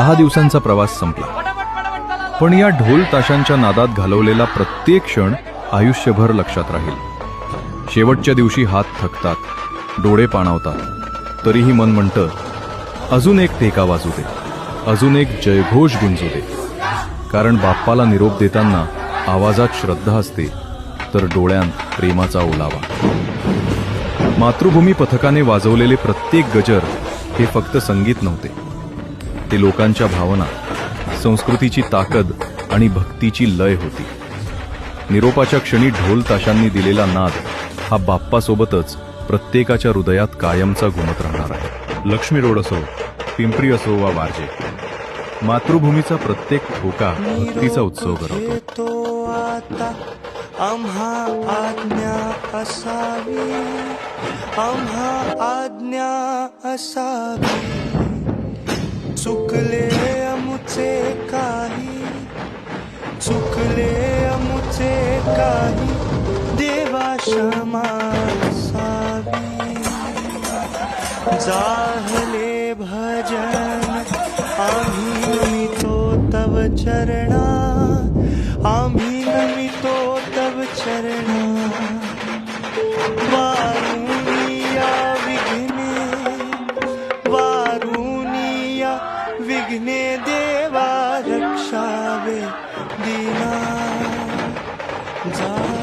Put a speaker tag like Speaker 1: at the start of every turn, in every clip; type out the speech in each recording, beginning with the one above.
Speaker 1: दहा दिवसांचा प्रवास संपला. पण या ढोल ताशांच्या नादात घालवलेला प्रत्येक क्षण आयुष्यभर लक्षात राहील. शेवटच्या दिवशी हात थकतात डोळे पाणावतात तरीही मन म्हणतं अजून एक टेका वाजू दे अजून एक जयघोष गुंजू दे. कारण बाप्पाला निरोप देताना आवाजात श्रद्धा असते तर डोळ्यांत प्रेमाचा ओलावा. मातृभूमी पथकाने वाजवलेले प्रत्येक गजर हे फक्त संगीत नव्हते. ते लोकांच्या भावना संस्कृतीची ताकद आणि भक्तीची लय होती. निरोपाच्या क्षणी ढोल ताशांनी दिलेला नाद हा बाप्पासोबतच प्रत्येकाच्या हृदयात कायमचा घुमत राहणार आहे. लक्ष्मी रोड असो पिंपरी असो वा वारजे मातृभूमीचा प्रत्येक ठोका भक्तीचा उत्सव करवतो
Speaker 2: तो आता आम्हा आज्ञा असावी आम्हा आज्ञा असावी. चुकले अमुचे काही चुकले अमुचे काही देवा क्षमा जाहले भजन आम्ही नमितो तव चरणा आम्ही नमितो तव चरणा। रक्षा वे दीना। जा।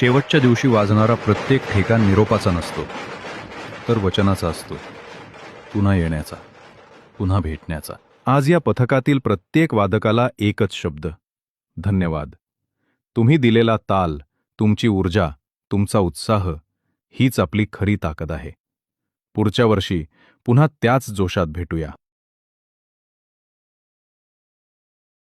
Speaker 1: शेवटच्या दिवशी वाजणारा प्रत्येक ठेका निरोपाचा नसतो तर वचनाचा असतो पुन्हा येण्याचा पुन्हा भेटण्याचा. आज या पथकातील प्रत्येक वादकाला एकच शब्द धन्यवाद. तुम्ही दिलेला ताल तुमची ऊर्जा तुमचा उत्साह हीच आपली खरी ताकद आहे. पुढच्या वर्षी पुन्हा त्याच जोशात भेटूया.